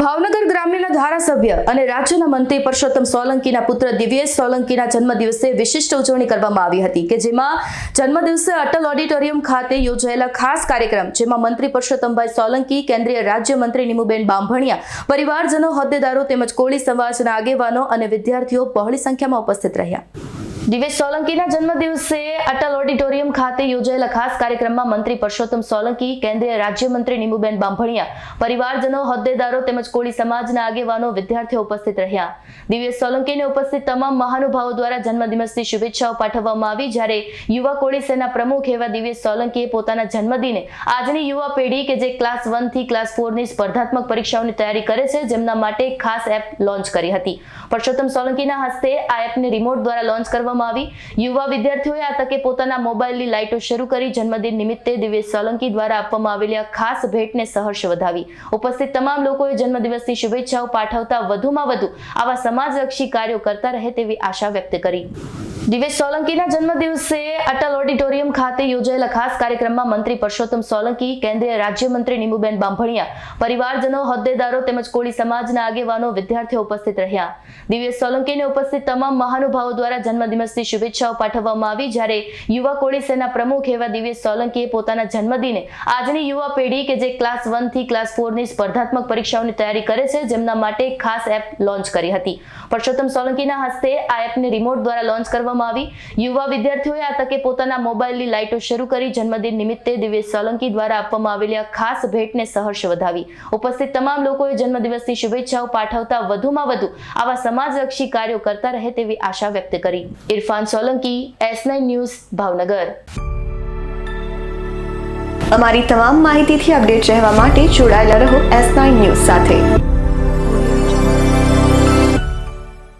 ભાવનગર ગ્રામ્યના ધારાસભ્ય અને રાજ્યના મંત્રી પરસોત્તમ સોલંકીના પુત્ર દિવ્યેશ સોલંકીના જન્મદિવસે વિશિષ્ટ ઉજવણી કરવામાં આવી હતી કે જેમાં જન્મદિવસે અટલ ઓડિટોરિયમ ખાતે યોજાયેલા ખાસ કાર્યક્રમ જેમાં મંત્રી પરસોત્તમભાઈ સોલંકી, કેન્દ્રીય રાજ્યમંત્રી નીમુબેન બાંભણિયા, પરિવારજનો, હોદ્દેદારો તેમજ કોળી સમાજના આગેવાનો અને વિદ્યાર્થીઓ બહોળી સંખ્યામાં ઉપસ્થિત રહ્યા. દિવેશ સોલંકીના જન્મદિવસે અટલ ઓડિટોરિયમ ખાતે યોજાયેલા ખાસ કાર્યક્રમમાં મંત્રી પરસોત્તમ સોલંકી, કેન્દ્રીય રાજ્યમંત્રી નીમુબેન બાંભણિયા, પરિવારજનો, હોદ્દેદારો તેમજ કોળી સમાજના આગેવાનો, વિદ્યાર્થીઓ ઉપસ્થિત રહ્યા. દિવેશ સોલંકીને ઉપસ્થિત તમામ મહાનુભાવો દ્વારા જન્મદિવસની શુભેચ્છાઓ પાઠવવામાં આવી. જ્યારે યુવા કોળી સેના પ્રમુખ એવા દિવેશ સોલંકીએ પોતાના જન્મદિને આજની યુવા પેઢી કે જે ક્લાસ વનથી ક્લાસ ફોરની સ્પર્ધાત્મક પરીક્ષાઓની તૈયારી કરે છે, જેમના માટે ખાસ એપ લોન્ચ કરી હતી. પરસોત્તમ સોલંકીના હસ્તે આ એપને રિમોટ દ્વારા લોન્ચ કરવામાં આવી. યુવા વિદ્યાર્થીઓએ આ તકે પોતાના મોબાઈલની લાઇટો શરૂ કરી જન્મદિન નિમિત્તે દિવ્યેશ સોલંકી દ્વારા આપવામાં આવેલી આ ખાસ ભેટને સહર્ષ વધાવી. ઉપસ્થિત તમામ લોકોએ જન્મદિવસની શુભેચ્છાઓ પાઠવતા વધુમાં વધુ આવા સમાજલક્ષી કાર્યો કરતા રહે તેવી આશા વ્યક્ત કરી. દિવેશ સોલંકીના જન્મદિવસે અટલ ઓડિટોરિયમ ખાતે યોજાયેલા ખાસ કાર્યક્રમમાં મંત્રી પરસોત્તમ સોલંકી, કેન્દ્રીય રાજ્યમંત્રી નીમુબેન બાંભણિયા, પરિવારજનો, હોદ્દેદારો તેમજ કોળી સમાજના આગેવાનો, વિદ્યાર્થીઓ ઉપસ્થિત રહ્યા. દિવેશ સોલંકીને ઉપસ્થિત તમામ મહાનુભાવો દ્વારા જન્મદિવસની શુભેચ્છાઓ પાઠવવામાં આવી. જ્યારે યુવા કોળી સેના પ્રમુખ એવા દિવેશ સોલંકીએ પોતાના જન્મદિને આજની યુવા પેઢી કે જે ક્લાસ વનથી ક્લાસ ફોરની સ્પર્ધાત્મક પરીક્ષાઓની તૈયારી કરે છે, જેમના માટે ખાસ એપ લોન્ચ કરી હતી. પરસોત્તમ સોલંકીના હસ્તે આ એપને રિમોટ દ્વારા લોન્ચ કરવામાં આવી. યુવા વિદ્યાર્થીઓએ આ તકે પોતાના મોબાઈલની લાઇટો શરૂ કરી જન્મદિન નિમિત્તે દિવ્યેશ સોલંકી દ્વારા આપવામાં આવેલી આ ખાસ ભેટને સહર્ષ વધાવી. ઉપસ્થિત તમામ લોકોએ જન્મદિવસની શુભેચ્છાઓ પાઠવતા વધુમાં વધુ આવા સમાજલક્ષી કાર્યો કરતા રહે તેવી આશા વ્યક્ત કરી. Irfan Solanki, S news, Bhavnagar. અમારી તમામ માહિતીથી અપડેટ રહેવા માટે જોડાયેલા રહો એસ ન્યૂઝ સાથે.